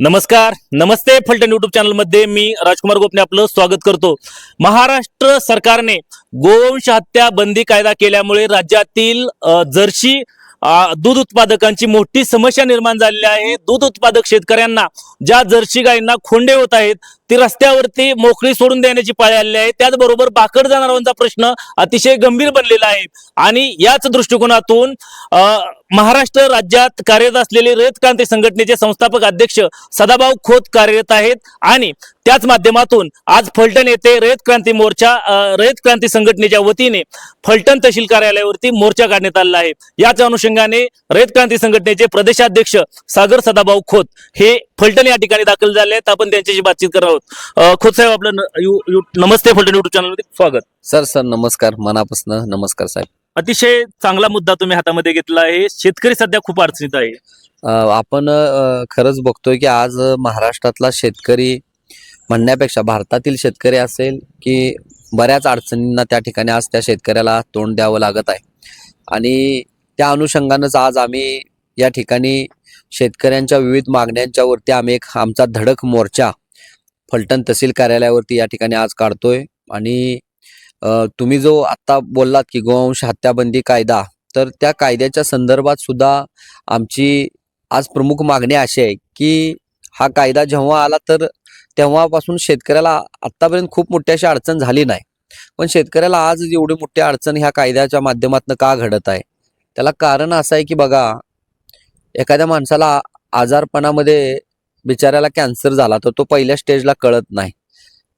नमस्कार नमस्ते फलटण युट्यूब चॅनलमध्ये मी राजकुमार गोपने आपलं स्वागत करतो. महाराष्ट्र सरकारने गोवंश हत्या बंदी कायदा केल्यामुळे राज्यातील जर्सी दूध उत्पादकांची मोठी समस्या निर्माण झालेली आहे. दूध उत्पादक शेतकऱ्यांना ज्या जर्सी गायींना खोंडे होत आहेत ती रस्त्यावरती मोकळी सोडून देण्याची पाळी आलेली आहे. त्याचबरोबर बाकड जनावरांचा प्रश्न अतिशय गंभीर बनलेला आहे. आणि याच दृष्टिकोनातून महाराष्ट्र राज्यात कार्यरत असलेले रयत क्रांती संघटनेचे संस्थापक अध्यक्ष सदाभाऊ खोत कार्यरत आहेत. आणि त्याच माध्यमातून आज फलटण येथे रयत क्रांती मोर्चा रयत क्रांती संघटनेच्या वतीने फलटण तहसील कार्यालयावरती मोर्चा काढण्यात आलेला आहे. याच अनुषंगाने रयत क्रांती संघटनेचे प्रदेशाध्यक्ष सागर सदाभाऊ खोत हे फलटण या ठिकाणी दाखल झाले आहेत. आपण त्यांच्याशी बातचीत करणार आहोत. खोत साहेब आपलं न- यू- यू- नमस्ते फलटण युट्यूब चॅनलमध्ये स्वागत. सर सर नमस्कार. मनापासून नमस्कार साहेब. अतिशय चांगला मुद्दा तुम्ही हातामध्ये घेतला आहे. शेतकरी सध्या खूप अडचणीत आहे. अ, आपण अ, खरंच बघतोय की आज महाराष्ट्रातला शेतकरी म्हणण्यापेक्षा भारतातील शेतकरी असेल की बऱ्याच अडचणींना त्या ठिकाणी आज त्या शेतकऱ्याला तोंड द्यावं लागत आहे. आणि त्या अनुषंगानंच आज आम्ही या ठिकाणी शेतकऱ्यांच्या विविध मागण्यांच्या वरती आम्ही एक आमचा धडक मोर्चा फलटण तहसील कार्यालयावरती या ठिकाणी आज काढतोय. आणि तुम्ही जो आत्ता बोललात की गोवंश हत्याबंदी कायदा तर त्या कायद्याच्या संदर्भात सुद्धा आमची आज प्रमुख मागणी अशी आहे की हा कायदा जेव्हा आला तर तेव्हापासून शेतकऱ्याला आत्तापर्यंत खूप मोठी अशी अडचण झाली नाही. पण शेतकऱ्याला आज एवढी मोठी अडचण ह्या कायद्याच्या माध्यमातून का घडत आहे? त्याला कारण असं आहे की बघा एखाद्या माणसाला आजारपणामध्ये बिचाऱ्याला कॅन्सर झाला तर तो पहिल्या स्टेजला कळत नाही.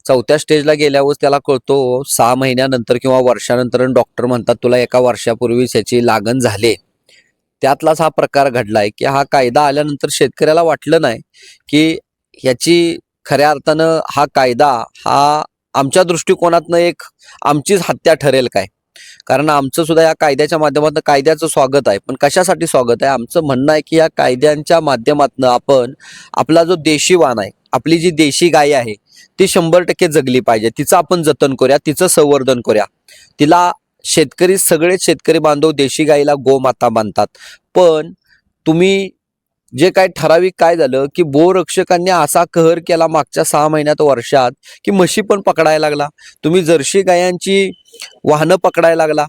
चौथ्या स्टेजला गेल्यावर त्याला कळतो सहा महिन्यानंतर किंवा वर्षानंतर डॉक्टर म्हणतात तुला एका वर्षापूर्वीच ह्याची लागण झाली. त्यातलाच हा प्रकार घडलाय की हा कायदा आल्यानंतर शेतकऱ्याला वाटलं नाही की ह्याची खऱ्या अर्थानं हा कायदा हा आमच्या दृष्टिकोनातनं एक आमचीच हत्या ठरेल काय. कारण आमचं सुद्धा या कायद्याच्या माध्यमातून कायद्याचं स्वागत आहे. पण कशासाठी स्वागत आहे? आमचं म्हणणं आहे की या कायद्यांच्या माध्यमातून आपण आपला जो देशी वाण आहे आपली जी देशी गाय आहे ती शंभर टक्के जगली पाहिजे. तिचं आपण जतन करूया तिचं संवर्धन करूया. तिला शेतकरी सगळेच शेतकरी बांधव देशी गाईला गोमाता बांधतात. पण तुम्ही जे काय ठराविक काय झालं की बोरक्षकांनी असा कहर केला मागच्या सहा महिन्यात वर्षात की म्हशी पण पकडायला लागला. तुम्ही जर्सी गायांची वाहनं पकडायला लागला.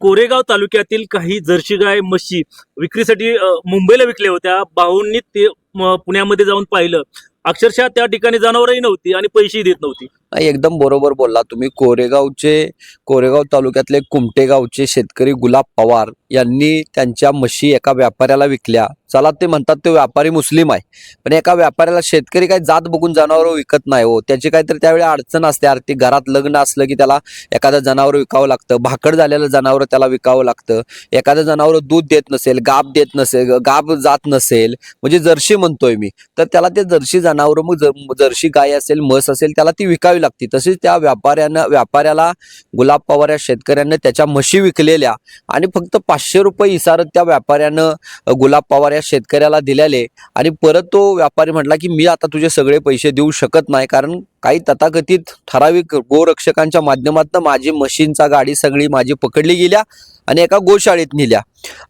कोरेगाव तालुक्यातील काही जर्सी गाय म्हशी विक्रीसाठी मुंबईला विकल्या होत्या. भाऊंनी ते पुण्यामध्ये जाऊन पाहिलं. अक्षरशः त्या ठिकाणी जनावरही नव्हती आणि पैसेही देत नव्हती. एकदम बरोबर बोलला तुम्ही. कोरेगावचे कोरेगाव तालुक्यातले कुमटेगावचे शेतकरी गुलाब पवार यांनी त्यांच्या म्हशी एका व्यापाऱ्याला विकल्या. चला ते म्हणतात ते व्यापारी मुस्लिम आहे. पण एका व्यापाऱ्याला शेतकरी काय जात बघून जनावर विकत नाही हो. त्याची काहीतरी त्यावेळी अडचण असते आर्थिक घरात लग्न असलं की त्याला एखादं जनावर विकावं लागतं. भाकड झालेलं जनावर त्याला विकावं लागतं. एखादं जनावर दूध देत नसेल गाब देत नसेल गाब जात नसेल म्हणजे जर्शी म्हणतोय मी तर त्याला ते जर्शी जनावर मग जर्शी गाय असेल म्हस असेल त्याला ती विकावी लागते तसेच त्या व्यापाऱ्यानं व्यापाऱ्याला गुलाब पवार या शेतकऱ्यानं त्याच्या म्हशी विकलेल्या आणि फक्त पाचशे रुपये इसारत त्या व्यापाऱ्यानं गुलाब पवार या शेतकऱ्याला दिल्याले आणि परत तो व्यापारी म्हटला की मी आता तुझे सगळे पैसे देऊ शकत नाही कारण काही तथाकथित ठराविक गोरक्षकांच्या माध्यमातून माझी मशीनचा गाडी सगळी माझी पकडली गेल्या. आणि एका गोशाळेत नेल्या.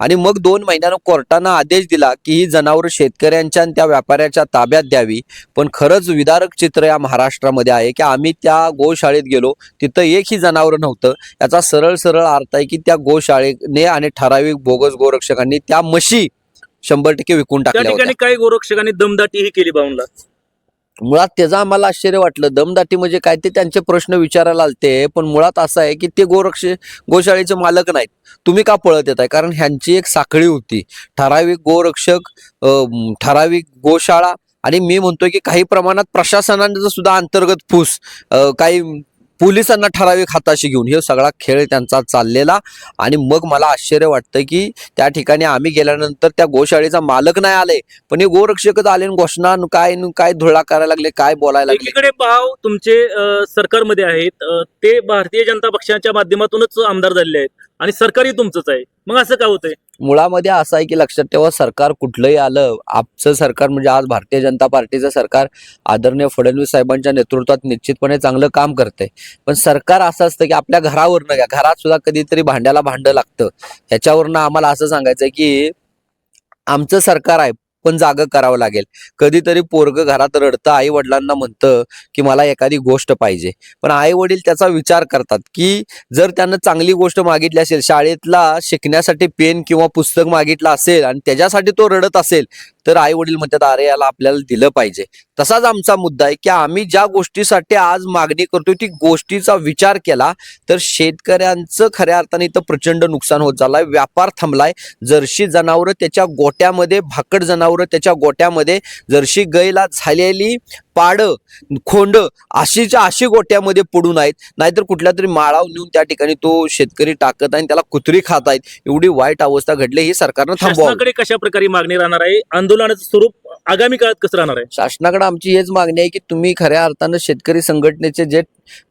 आणि मग दोन महिन्यानं कोर्टानं आदेश दिला की ही जनावर शेतकऱ्यांच्या आणि त्या व्यापाऱ्याच्या ताब्यात द्यावी. पण खरंच विदारक चित्र या महाराष्ट्रामध्ये आहे की आम्ही त्या गोशाळेत गेलो तिथं एकही जनावर नव्हतं. याचा सरळ सरळ अर्थ आहे की त्या गोशाळेने आणि ठराविक बोगस गोरक्षकांनी त्या म्हशी शंभर टक्के विकून टाकल्या काही गोरक्षकांनी दमदाटीही केली भाऊंला मुळात त्याचं आम्हाला आश्चर्य वाटलं. दमदाटी म्हणजे काय ते त्यांचे प्रश्न विचारायला आलते पण मुळात असं आहे की ते गोरक्ष गोशाळेचे मालक नाहीत. तुम्ही का पळत येत आहे कारण ह्यांची एक साखळी होती. ठराविक गोरक्षक ठराविक गोशाळा आणि मी म्हणतोय की काही प्रमाणात प्रशासनाचं सुद्धा अंतर्गत फूस काही पोलिसांना ठराविक हाताशी घेऊन हे सगळा खेळ त्यांचा चाललेला आणि मग मला आश्चर्य वाटतं की त्या ठिकाणी आम्ही गेल्यानंतर त्या गोशाळेचा मालक नाही आले पण हे गोरक्षकच आले आणि घोषणा काय काय धुळा करायला लागले काय बोलायला लागले? भाव तुमचे सरकारमध्ये आहेत ते भारतीय जनता पक्षाच्या माध्यमातूनच आमदार झालेले आहेत. आणि सरकारही तुमचंच आहे. मग असं का होतंय? मुळामध्ये असं आहे की लक्षात ठेवा सरकार कुठलंही आलं आमचं सरकार म्हणजे आज भारतीय जनता पार्टीचं सरकार आदरणीय फडणवीस साहेबांच्या नेतृत्वात निश्चितपणे चांगलं काम करतंय. पण सरकार असं असतं की आपल्या घरावरनं घ्या. घरात सुद्धा कधीतरी भांड्याला भांडं लागतं. ह्याच्यावरनं आम्हाला असं सांगायचं की आमचं सरकार आहे पण जागं करावं लागेल. कधीतरी पोरग घरात रडतं आई वडिलांना म्हणतं की मला एखादी गोष्ट पाहिजे. पण आई वडील त्याचा विचार करतात की जर त्यानं चांगली गोष्ट मागितली असेल शाळेतला शिकण्यासाठी पेन किंवा पुस्तक मागितलं असेल आणि त्याच्यासाठी तो रडत असेल तर आई वडील म्हणतात अरे याला आपल्याला दिलं पाहिजे. तसाच आमचा मुद्दा आहे की आम्ही ज्या गोष्टीसाठी आज मागणी करतो ती गोष्टीचा विचार केला तर शेतकऱ्यांचं खऱ्या अर्थाने इथं प्रचंड नुकसान होत चाललंय व्यापार थांबलाय. जर्शी जनावरं त्याच्या गोट्यामध्ये भाकड जनावर त्याच्या गोट्यामध्ये जर्शी गायला झालेली पाडं खोंड अशीच्या अशी गोट्यामध्ये पडून आहेत. नाहीतर कुठल्या तरी माळाव नेऊन त्या ठिकाणी तो शेतकरी टाकत आहे आणि त्याला कुत्री खात आहेत. एवढी वाईट अवस्था घडली ही सरकारनं थांबवावी. शासनाकडे कशा प्रकारे मागणी राहणार आहे? आंदोलनाचं स्वरूप आगामी काळात कसं राहणार आहे? शासनाकडे आमची हेच मागणी आहे की तुम्ही खऱ्या अर्थानं शेतकरी संघटनेचे जे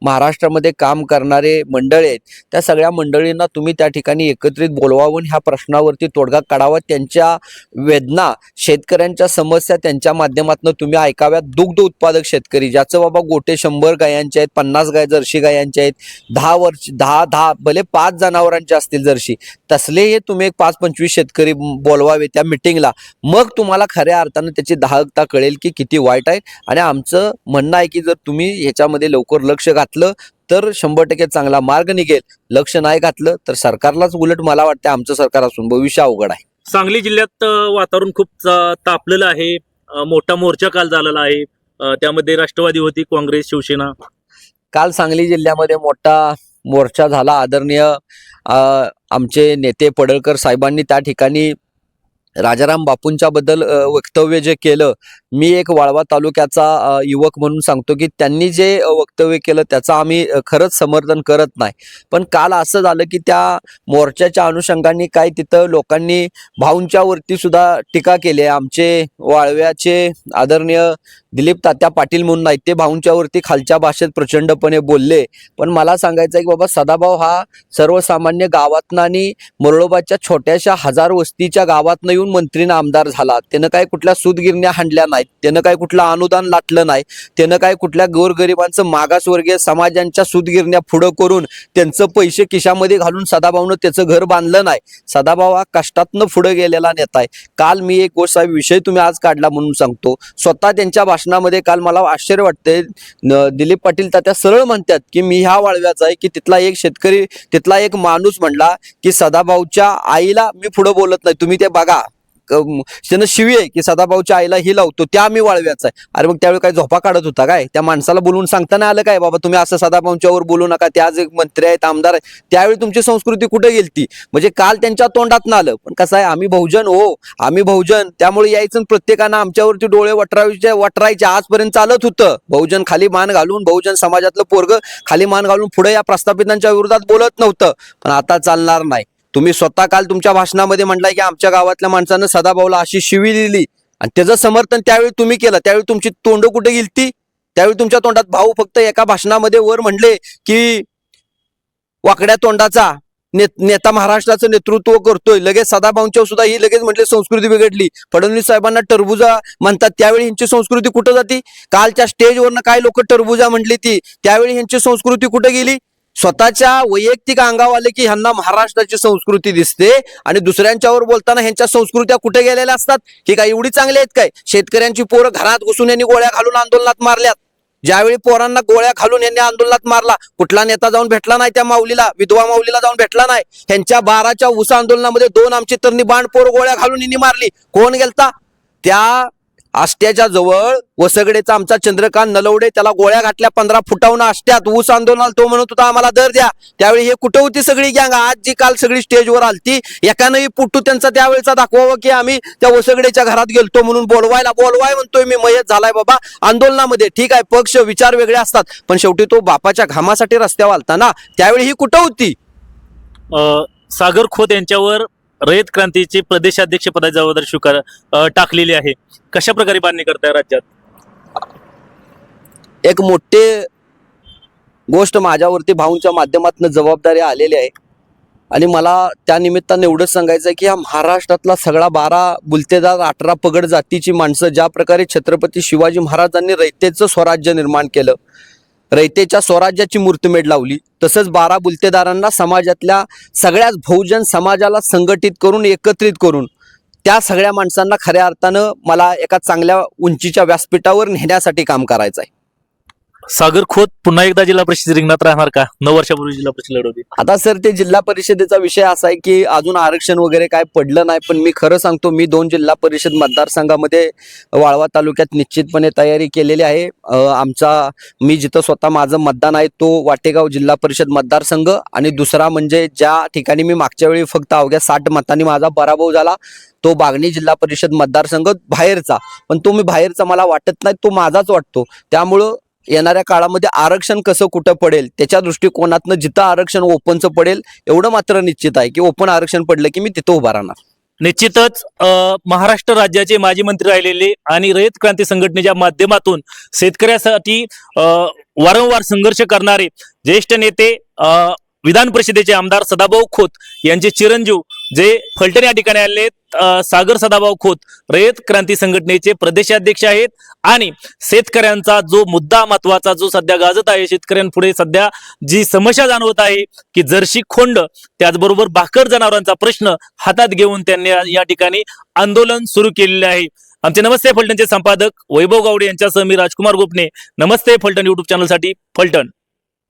महाराष्ट्रामध्ये काम करणारे मंडळी आहेत त्या सगळ्या मंडळींना तुम्ही त्या ठिकाणी एकत्रित बोलवावून ह्या प्रश्नावरती तोडगा काढावा. त्यांच्या वेदना शेतकऱ्यांच्या समस्या त्यांच्या माध्यमातून तुम्ही ऐकाव्यात. दुग्ध उत्पादक शेतकरी ज्याचं बाबा गोटे शंभर गायांचे आहेत पन्नास गाय जर्शी गायांचे आहेत दहा वर्ष दहा दहा भले पाच जनावरांचे असतील जर्शी तसले हे तुम्ही एक पाच पंचवीस शेतकरी बोलवावे त्या मिटिंगला. मग तुम्हाला खऱ्या अर्थानं त्याची दाहकता कळेल की किती वाईट आहे. आणि आमचं म्हणणं आहे की जर तुम्ही ह्याच्यामध्ये लवकर लक्ष घातलं तर शंभर टक्के चांगला मार्ग निघेल. लक्ष नाही घातलं तर सरकारलाच उलट मला वाटतं आमचं सरकार असून भविष्य अवघड आहे. सांगली जिल्ह्यात वातावरण खूप तापलेलं आहे. मोठा मोर्चा काल झालेला आहे. त्यामध्ये राष्ट्रवादी होती काँग्रेस शिवसेना. काल सांगली जिल्ह्यामध्ये मोठा मोर्चा झाला. आदरणीय अ, आमचे नेते पडळकर साहेबांनी त्या ठिकाणी राजाराम बापूंच्या बद्दल वक्तव्य जे केलं मी एक वाळवा तालुक्याचा युवक म्हणून सांगतो की त्यांनी जे वक्तव्य केलं त्याचं आम्ही खरंच समर्थन करत नाही. पण काल असं झालं की त्या मोर्चाच्या अनुषंगाने काय तिथं लोकांनी भाऊंच्या वरती सुद्धा टीका केली आमचे वाळव्याचे आदरणीय दिलीप तात्या पाटील म्हणून आहेत ते भाऊंच्यावरती खालच्या भाषेत प्रचंडपणे बोलले. पण मला सांगायचं आहे की बाबा सदाभाऊ हा सर्वसामान्य गावातनं आणि मुरळोबाच्या छोट्याशा हजार वस्तीच्या गावातनं येऊन मंत्रीनं आमदार झाला. त्यानं काय कुठल्या सूतगिरण्या हाणल्या नाहीत त्यानं काय कुठलं अनुदान लाटलं नाही त्यानं काय कुठल्या गोरगरिबांचं मागासवर्गीय समाजांच्या सूतगिरण्या पुढं करून त्यांचं पैसे खिशामध्ये घालून सदाभाऊनं त्याचं घर बांधलं नाही. सदाभाऊ हा कष्टातनं पुढं गेलेला नेता आहे काल मी एक गोष्ट विषय तुम्ही आज काढला म्हणून सांगतो. स्वतः त्यांच्या भाषणामध्ये काल मला आश्चर्य वाटते दिलीप पाटील तात्या सरळ म्हणतात की मी ह्या वाळव्याचा आहे की तिथला एक शेतकरी तिथला एक माणूस म्हणला की सदाभाऊच्या आईला मी पुढं बोलत नाही. तुम्ही ते बघा. त्यानं शिवी आहे की सदाभाऊच्या आईला ही लावतो त्या आम्ही वाळव्याचा आहे. अरे मग त्यावेळी काय झोपा काढत होता काय? त्या माणसाला बोलून सांगताना आलं काय? बाबा तुम्ही असं सदाभाऊंच्यावर बोलू नका त्या जे मंत्री आहेत आमदार आहेत त्यावेळी तुमची संस्कृती कुठे गेलती? म्हणजे काल त्यांच्या तोंडात आलं. पण कसं आहे आम्ही बहुजन हो आम्ही बहुजन. त्यामुळे यायचं प्रत्येकानं आमच्यावरती डोळे वटरायचे वटरायचे. आजपर्यंत चालत होतं. बहुजन खाली मान घालून बहुजन समाजातलं पोरग खाली मान घालून पुढे या प्रस्थापितांच्या विरोधात बोलत नव्हतं. पण आता चालणार नाही. तुम्ही स्वतः काल तुमच्या भाषणामध्ये म्हटलाय की आमच्या गावातल्या माणसानं सदाभाऊला अशी शिवी दिली आणि त्याचं समर्थन त्यावेळी तुम्ही केलं. त्यावेळी तुमची तोंड कुठे गेलती? त्यावेळी तुमच्या तोंडात भाऊ फक्त एका भाषणामध्ये वर म्हणले की वाकड्या तोंडाचा ने, नेता महाराष्ट्राचं नेतृत्व करतोय. लगेच सदाभाऊंच्या सुद्धा ही लगेच म्हटले संस्कृती बिघडली. फडणवीस साहेबांना टरबुजा म्हणतात. त्यावेळी ह्यांची संस्कृती कुठं जाती? कालच्या स्टेजवरनं काय लोक टरबुजा म्हटली ती? त्यावेळी ह्यांची संस्कृती कुठे गेली? स्वतःच्या वैयक्तिक अंगावर आले की ह्यांना महाराष्ट्राची संस्कृती दिसते आणि दुसऱ्यांच्यावर बोलताना ह्यांच्या संस्कृत्या कुठे गेलेल्या असतात? ही काय एवढी चांगली आहेत काय? शेतकऱ्यांची पोरं घरात घुसून यांनी गोळ्या घालून आंदोलनात मारल्यात. ज्यावेळी पोरांना गोळ्या घालून यांनी आंदोलनात मारला कुठला नेता जाऊन भेटला नाही त्या माऊलीला विधवा माऊलीला जाऊन भेटला नाही. ह्यांच्या बाराच्या ऊस आंदोलनामध्ये दोन आमची तरणी बाण पोर गोळ्या घालून यांनी मारली. कोण गेलता? त्या आष्ट्याच्या जवळ वसगडेचा आमचा चंद्रकांत नलवडे त्याला गोळ्या घातल्या पंधरा फुटावून आष्ट्यात. ऊस आंदोलनाला तो म्हणत होता आम्हाला दर द्या. त्यावेळी हे कुठं होती सगळी गँग आज जी काल सगळी स्टेजवर आलती एकानंही पुट्टू त्यांचा त्यावेळेचा दाखवावं की आम्ही त्या वसगडेच्या घरात गेलतो म्हणून बोलवायला बोलवाय म्हणतोय मी मयत झालाय बाबा आंदोलनामध्ये. ठीक आहे पक्ष विचार वेगळे असतात पण शेवटी तो बापाच्या घामासाठी रस्त्यावर आलता ना? त्यावेळी ही कुठं होती? सागर खोत यांच्यावर रयत क्रांतीचे प्रदेशाध्यक्ष पदाची जबाबदारी स्वीकार टाकलेली आहे. कशा प्रकारे बांधणी करताय राज्यात? एक मोठे गोष्ट माझ्यावरती भाऊंच्या माध्यमातून जबाबदारी आलेली आहे. आणि मला त्या निमित्तानं एवढंच सांगायचं आहे की या महाराष्ट्रातला सगळा बारा बुलतेदार अठरा पगड जातीची माणसं ज्या प्रकारे छत्रपती शिवाजी महाराजांनी रयतेचं स्वराज्य निर्माण केलं रयतेच्या स्वराज्याची मूर्तमेढ लावली. तसंच बारा बुलतेदारांना समाजातल्या सगळ्याच बहुजन समाजाला संघटित करून एकत्रित करून त्या सगळ्या माणसांना खऱ्या अर्थानं मला एका चांगल्या उंचीच्या व्यासपीठावर नेण्यासाठी काम करायचं आहे सागर खोत पुन्हा एकदा जिल्हा परिषद रिंगणात राहणार का? नऊ वर्षापूर्वी जिल्हा परिषद लढवली आता सर ते जिल्हा परिषदेचा विषय असा आहे की अजून आरक्षण वगैरे काय पडलं नाही पण मी खरं सांगतो मी दोन जिल्हा परिषद मतदारसंघामध्ये वाळवा तालुक्यात निश्चितपणे तयारी केलेली आहे. आमचा मी जिथं स्वतः माझं मतदान आहे तो वाटेगाव जिल्हा परिषद मतदारसंघ आणि दुसरा म्हणजे ज्या ठिकाणी मी मागच्या वेळी फक्त अवघ्या साठ मतांनी माझा पराभव झाला तो बागणी जिल्हा परिषद मतदारसंघ बाहेरचा. पण तो मी बाहेरचा मला वाटत नाही तो माझाच वाटतो. त्यामुळं येणाऱ्या काळामध्ये आरक्षण कसं कुठं पडेल त्याच्या दृष्टिकोनातनं जिथं आरक्षण ओपनचं पडेल एवढं मात्र निश्चित आहे की ओपन आरक्षण पडलं की मी तिथं उभा राहणार. निश्चितच महाराष्ट्र राज्याचे माजी मंत्री राहिलेले आणि रयत क्रांती संघटनेच्या माध्यमातून शेतकऱ्यासाठी वारंवार संघर्ष करणारे ज्येष्ठ नेते विधान परिषदेचे आमदार सदाभाऊ खोत यांचे चिरंजीव जे फलटण या ठिकाणी आले सागर सदाभाऊ खोत रयत क्रांती संघटनेचे प्रदेशाध्यक्ष आहेत आणि शेतकऱ्यांचा जो मुद्दा महत्त्वाचा जो सध्या गाजत आहे शेतकऱ्यांपुढे सध्या जी समस्या जाणवत आहे की जर्शी खोंड त्याचबरोबर भाकर जनावरांचा प्रश्न हातात घेऊन त्यांनी या- या ठिकाणी आंदोलन सुरू केलेले आहे. आमचे नमस्ते फलटणचे संपादक वैभव गावडे यांच्यासह मी राजकुमार गोपने नमस्ते फलटण युट्यूब चॅनलसाठी फलटण.